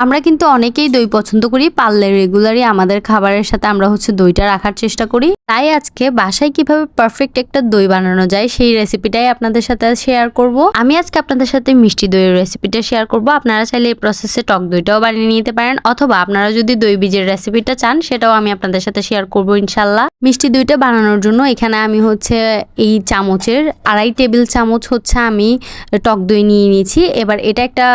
আমরা কিন্তু অনেকেই দই পছন্দ করি, পারলে রেগুলারই আমাদের খাবারের সাথে আমরা হচ্ছে দইটা রাখার চেষ্টা করি। তাই আজকে বাসায় কীভাবে পারফেক্ট একটা দই বানানো যায় সেই রেসিপিটাই আপনাদের সাথে শেয়ার করব। আমি আজকে আপনাদের সাথে মিষ্টি দইয়ের রেসিপিটা শেয়ার করব। আপনারা চাইলে এই প্রসেসে টক দইটাও বানিয়ে নিতে পারেন, অথবা আপনারা যদি দই বীজের রেসিপিটা চান সেটাও আমি আপনাদের সাথে শেয়ার করব ইনশাল্লাহ মিষ্টি দইটা বানানোর জন্য এখানে আমি হচ্ছে এই চামচের আড়াই টেবিল চামচ হচ্ছে আমি টক দই নিয়ে নিয়েছি। এবার এটা একটা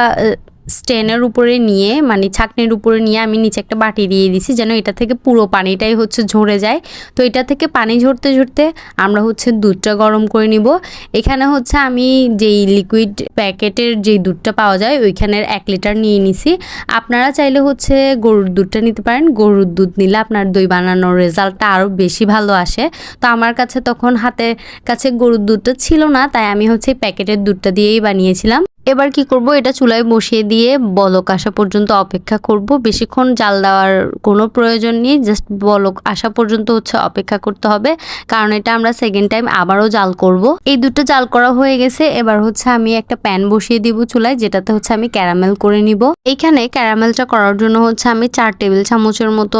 স্টেনের উপরে নিয়ে মানে ছাকনির উপরে নিয়ে আমি নিচে একটা বাটি দিয়ে দিছি, যেন এটা থেকে পুরো পানিটাই হচ্ছে ঝরে যায়। তো এটা থেকে পানি ঝরতে ঝরতে আমরা হচ্ছে দুধটা গরম করে নিব। এখানে হচ্ছে আমি যেই লিকুইড প্যাকেটের যেই দুধটা পাওয়া যায়, ওইখানের এক লিটার নিয়ে নিছি। আপনারা চাইলে হচ্ছে গরুর দুধটা নিতে পারেন। গরুর দুধ নিলে আপনার দই বানানোর রেজাল্টটা আরও বেশি ভালো আসে। তো আমার কাছে তখন হাতের কাছে গরুর দুধটা ছিল না, তাই আমি হচ্ছে প্যাকেটের দুধটা দিয়েই বানিয়েছিলাম। এবার কি করব? এটা চুলায় বসিয়ে দিয়ে বলক আসা পর্যন্ত অপেক্ষা করব। বেশিক্ষণ জাল দেওয়ার কোনো প্রয়োজন নেই। জাস্ট বলক আসা পর্যন্ত হচ্ছে অপেক্ষা করতে হবে। কারণ এটা আমরা সেকেন্ড টাইম আবারও জাল করব। এই দুটো জাল করা হয়ে গেছে। এবার হচ্ছে আমি একটা প্যান বসিয়ে দিব চুলায়, যেটাতে হচ্ছে আমি ক্যারামেল করে নিব। এইখানে ক্যারামেলটা করার জন্য হচ্ছে আমি চার টেবিল চামচের মতো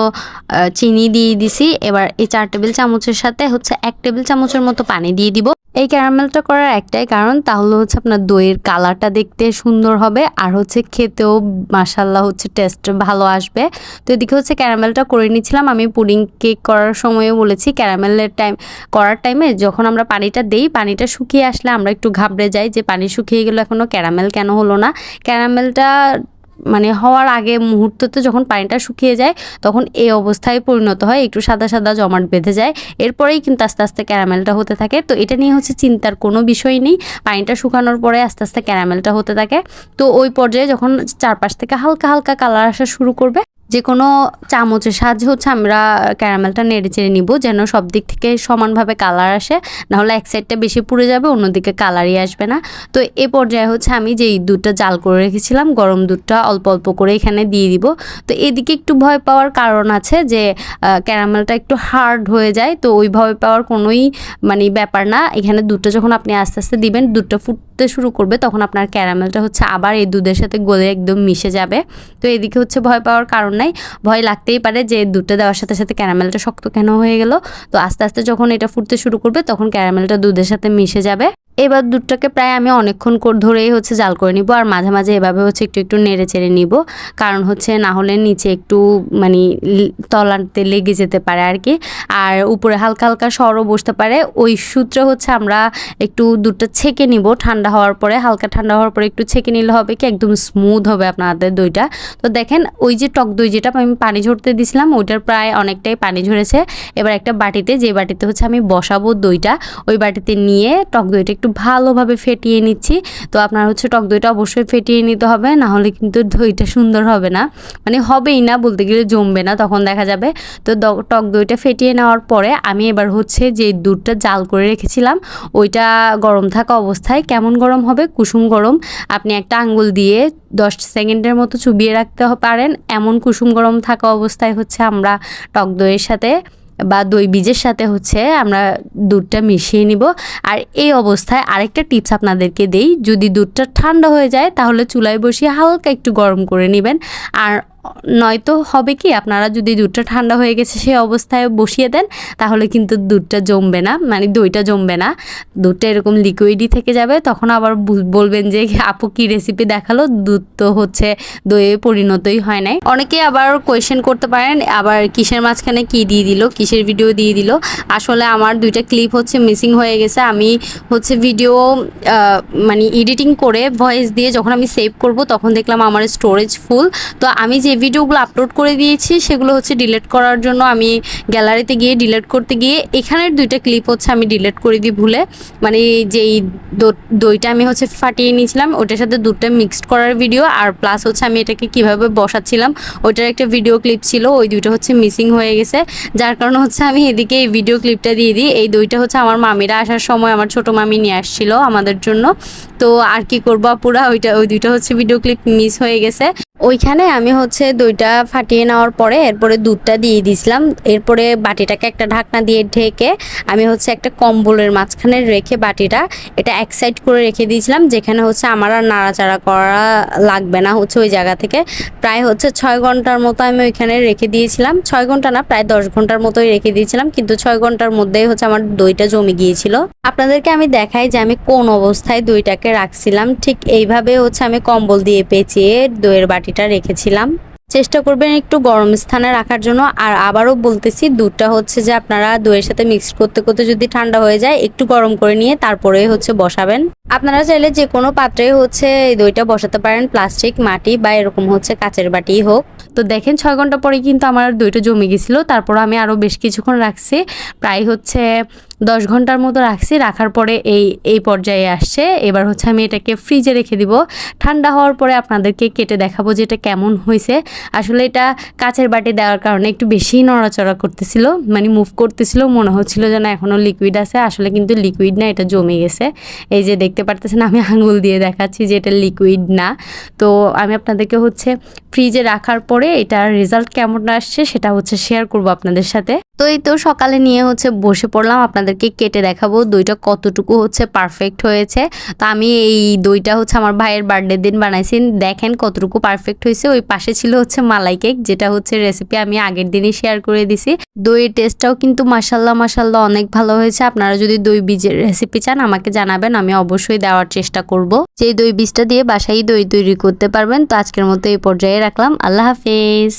চিনি দিয়ে দিছি। এবার এই চার টেবিল চামচের সাথে হচ্ছে এক টেবিল চামচের মতো পানি দিয়ে দিব। এই ক্যারামেলটা করার একটাই কারণ, তাহলে হচ্ছে আপনার দইয়ের কালারটা দেখতে সুন্দর হবে। আর হচ্ছে খেতেও মাসাল্লাহ হচ্ছে টেস্ট ভালো আসবে। তো এদিকে হচ্ছে ক্যারামেলটা করে নিয়েছিলাম। আমি পুডিং কেক করার সময়ও বলেছি, ক্যারামেলের টাইম করার টাইমে যখন আমরা পানিটা দেই, পানিটা শুকিয়ে আসলে আমরা একটু ঘাবড়ে যাই যে পানি শুকিয়ে গেলো এখনও ক্যারামেল কেন হলো না? ক্যারামেলটা মানে হওয়ার আগে মুহূর্ততে যখন পানিটা শুকিয়ে যায়, তখন এই অবস্থায় পরিণত হয়, একটু সাদা সাদা জমাট বেঁধে যায়। এরপরেই কিন্তু আস্তে আস্তে ক্যারামেলটা হতে থাকে। তো এটা নিয়ে হচ্ছে চিন্তার কোনো বিষয় নেই। পানিটা শুকানোর পরে আস্তে আস্তে ক্যারামেলটা হতে থাকে। তো ওই পর্যায়ে যখন চারপাশ থেকে হালকা হালকা কালার আসা শুরু করবে যে কোনো চামচের সাহায্যে হচ্ছে আমরা ক্যারামেলটা নেড়ে চেড়ে নিব যেন সব দিক থেকে সমানভাবে কালার আসে। নাহলে এক সাইডটা বেশি পুড়ে যাবে, অন্যদিকে কালারই আসবে না। তো এ পর্যায়ে হচ্ছে আমি যেই দুধটা জাল করে রেখেছিলাম, গরম দুধটা অল্প অল্প করে এখানে দিয়ে দিব। তো এদিকে একটু ভয় পাওয়ার কারণ আছে যে ক্যারামেলটা একটু হার্ড হয়ে যায়, তো ওই ভয় পাওয়ার কোনোই মানে ব্যাপার না। এখানে দুধটা যখন আপনি আস্তে আস্তে দিবেন, দুধটা ফুটতে শুরু করবে, তখন আপনার ক্যারামেলটা হচ্ছে আবার এই দুধের সাথে গলে একদম মিশে যাবে। তো এদিকে হচ্ছে ভয় পাওয়ার কারণ নাই। ভয় লাগতেই পারে যে দুধটা দেওয়ার সাথে সাথে ক্যারামেলটা শক্ত কেন হয়ে গেল। তো আস্তে আস্তে যখন এটা ফুটতে শুরু করবে তখন ক্যারামেলটা দুধের সাথে মিশে যাবে। এবার দুধটাকে প্রায় আমি অনেকক্ষণ ধরেই হচ্ছে জাল করে নিব আর মাঝে মাঝে এভাবে হচ্ছে একটু একটু নেড়ে চেড়ে নিব। কারণ হচ্ছে না হলে নিচে একটু মানে তলাতে লেগে যেতে পারে আর কি। আর উপরে হালকা হালকা সরও বসতে পারে। ওই সূত্রে হচ্ছে আমরা একটু দুধটা ছেঁকে নিব। ঠান্ডা হওয়ার পরে, হালকা ঠান্ডা হওয়ার পরে একটু ছেঁকে নিলে হবে কি, একদম স্মুথ হবে আপনাদের দইটা। তো দেখেন, ওই যে টক দই যেটা আমি পানি ঝরতে দিছিলাম, ওইটার প্রায় অনেকটাই পানি ঝরেছে। এবার একটা বাটিতে, যে বাটিতে হচ্ছে আমি বসাবো দইটা, ওই বাটিতে নিয়ে টক দইটা একটু ভালোভাবে ফেটিয়ে নিচ্ছি। তো আপনার হচ্ছে টক দইটা অবশ্যই ফেটিয়ে নিতে হবে, না হলে কিন্তু দইটা সুন্দর হবে না। মানে হবেই না বলতে গেলে জমবে না, তখন দেখা যাবে। তো টক দইটা ফেটিয়ে নেওয়ার পরে আমি এবার হচ্ছে যে দুধটা জাল করে রেখেছিলাম, ওইটা গরম থাকা অবস্থায় কেমন গরম হবে? কুসুম গরম। আপনি একটা আঙ্গুল দিয়ে দশ সেকেন্ডের মতো চুবিয়ে রাখতে পারেন। এমন কুসুম গরম থাকা অবস্থায় হচ্ছে আমরা টক দইয়ের সাথে বা দই বীজের সাথে হচ্ছে আমরা দুধটা মিশিয়ে নিব। আর এই অবস্থায় আরেকটা টিপস আপনাদেরকে দেই, যদি দুধটা ঠান্ডা হয়ে যায় তাহলে চুলায় বসিয়ে হালকা একটু গরম করে নেবেন। আর নয়তো হবে কি, আপনারা যদি দুধটা ঠান্ডা হয়ে গেছে সেই অবস্থায় বসিয়ে দেন, তাহলে কিন্তু দুধটা জমবে না। মানে দইটা জমবে না। দুধটা এরকম লিকুইডই থেকে যাবে, তখন আবার বলবেন যে আপু কি রেসিপি দেখাল? দুধ তো হচ্ছে দইয়ে পরিণতই হয় নাই। অনেকে আবার কোয়েশ্চেন করতে পারেন, আবার কিসের মাঝখানে কি দিয়ে দিল, কিসের ভিডিও দিয়ে দিল। আসলে আমার দুইটা ক্লিপ হচ্ছে মিসিং হয়ে গেছে। আমি হচ্ছে ভিডিও মানে এডিটিং করে ভয়েস দিয়ে যখন আমি সেভ করব, তখন দেখলাম আমার স্টোরেজ ফুল তো আমি যে ভিডিওগুলো আপলোড করে দিয়েছি, সেগুলো হচ্ছে ডিলেট করার জন্য আমি গ্যালারিতে গিয়ে ডিলেট করতে গিয়ে এখানের দুইটা ক্লিপ হচ্ছে আমি ডিলিট করে দিই ভুলে। মানে যেই দইটা আমি হচ্ছে ফাটিয়ে নিয়েছিলাম, ওটার সাথে দুধটা মিক্সড করার ভিডিও আর প্লাস হচ্ছে আমি এটাকে কীভাবে বসাচ্ছিলাম ওইটার একটা ভিডিও ক্লিপ ছিল, ওই দুইটা হচ্ছে মিসিং হয়ে গেছে। যার কারণে হচ্ছে আমি এদিকে এই ভিডিও ক্লিপটা দিয়ে দিই। এই দইটা হচ্ছে আমার মামিরা আসার সময় আমার ছোট মামি নিয়ে আসছিল আমাদের জন্য। তো আর কি করব পুরা ওইটা, ওই দুইটা হচ্ছে ভিডিও ক্লিপ মিস হয়ে গেছে। ওইখানে আমি হচ্ছে দইটা ফাটিয়ে নেওয়ার পরে এরপরে দুধটা দিয়ে দিয়েছিলাম এরপরে বাটিটাকে একটা ঢাকনা দিয়ে ঢেকে আমি হচ্ছে একটা কম্বলের মাঝখানে রেখে বাটিটা এটা এক সাইড করে রেখে দিয়েছিলাম, যেখানে হচ্ছে আমার আর নাড়াচাড়া করা লাগবে না হচ্ছে ওই জায়গা থেকে। প্রায় হচ্ছে ছয় ঘণ্টার মতো আমি ওইখানে রেখে দিয়েছিলাম। ছয় ঘণ্টা না, প্রায় দশ ঘণ্টার মতোই রেখে দিয়েছিলাম, কিন্তু ছয় ঘণ্টার মধ্যেই হচ্ছে আমার দইটা জমে গিয়েছিল। আপনাদেরকে আমি দেখাই যে আমি কোন অবস্থায় দইটাকে রাখছিলাম। ঠিক এইভাবে হচ্ছে আমি কম্বল দিয়ে পেঁচিয়ে দইয়ের বাটিটা রেখেছিলাম। চেষ্টা করবেন একটু গরম স্থানে রাখার জন্য। আর আবারও বলতেছি, দুধটা হচ্ছে যে আপনারা দইয়ের সাথে মিক্স করতে করতে যদি ঠান্ডা হয়ে যায়, একটু গরম করে নিয়ে তারপরে হচ্ছে বসাবেন। আপনারা চাইলে যে কোনো পাত্রে হচ্ছে এই দইটা বসাতে পারেন, প্লাস্টিক, মাটি বা এরকম হচ্ছে কাচের বাটি হোক। তো দেখেন ছয় ঘণ্টা পরে কিন্তু আমার দইটা জমে গেছিল, তারপর আমি আরও বেশ কিছুক্ষণ রাখছি, প্রায় হচ্ছে দশ ঘণ্টার মতো রাখছি, রাখার পরে এই এই পর্যায়ে আসছে। এবার হচ্ছে আমি এটাকে ফ্রিজে রেখে দিব। ঠান্ডা হওয়ার পরে আপনাদেরকে কেটে দেখাবো যে এটা কেমন হয়েছে। আসলে এটা কাচের বাটি দেওয়ার কারণে একটু বেশি নড়াচড়া করতেছিল মানে মুভ করতেছিল, মনে হচ্ছিল যেন এখনও লিকুইড আছে, আসলে কিন্তু লিকুইড না, এটা জমে গেছে। এই যে দেখতে পারতেছেন আমি আঙুল দিয়ে দেখাচ্ছি যে এটা লিকুইড না। তো আমি আপনাদেরকে হচ্ছে ফ্রিজে রাখার পরে এটার রেজাল্ট কেমন আসছে সেটা হচ্ছে শেয়ার করব আপনাদের সাথে। তো এই তো সকালে নিয়ে হচ্ছে বসে পড়লাম, আপনাদেরকে কেটে দেখাবো দইটা কতটুকু হচ্ছে পারফেক্ট হয়েছে। তো আমি এই দইটা হচ্ছে আমার ভাইয়ের বার্থডে দিন বানাইছি। দেখেন কতটুকু পারফেক্ট হয়েছে। ওই পাশে ছিল হচ্ছে মালাই কেক যেটা হচ্ছে রেসিপি আমি আগের দিনই শেয়ার করে দিছি। দইয়ের টেস্টটাও কিন্তু মাসাল্লাহ মাসাল্লাহ অনেক ভালো হয়েছে। আপনারা যদি দই বীজের রেসিপি চান, আমাকে জানাবেন, আমি অবশ্যই দেওয়ার চেষ্টা করব। যে দই বীজটা দিয়ে বাসায় দই তৈরি করতে পারবেন। তো আজকের মতো এই পর্যায়ে রাখলাম। আল্লাহ হাফেজ।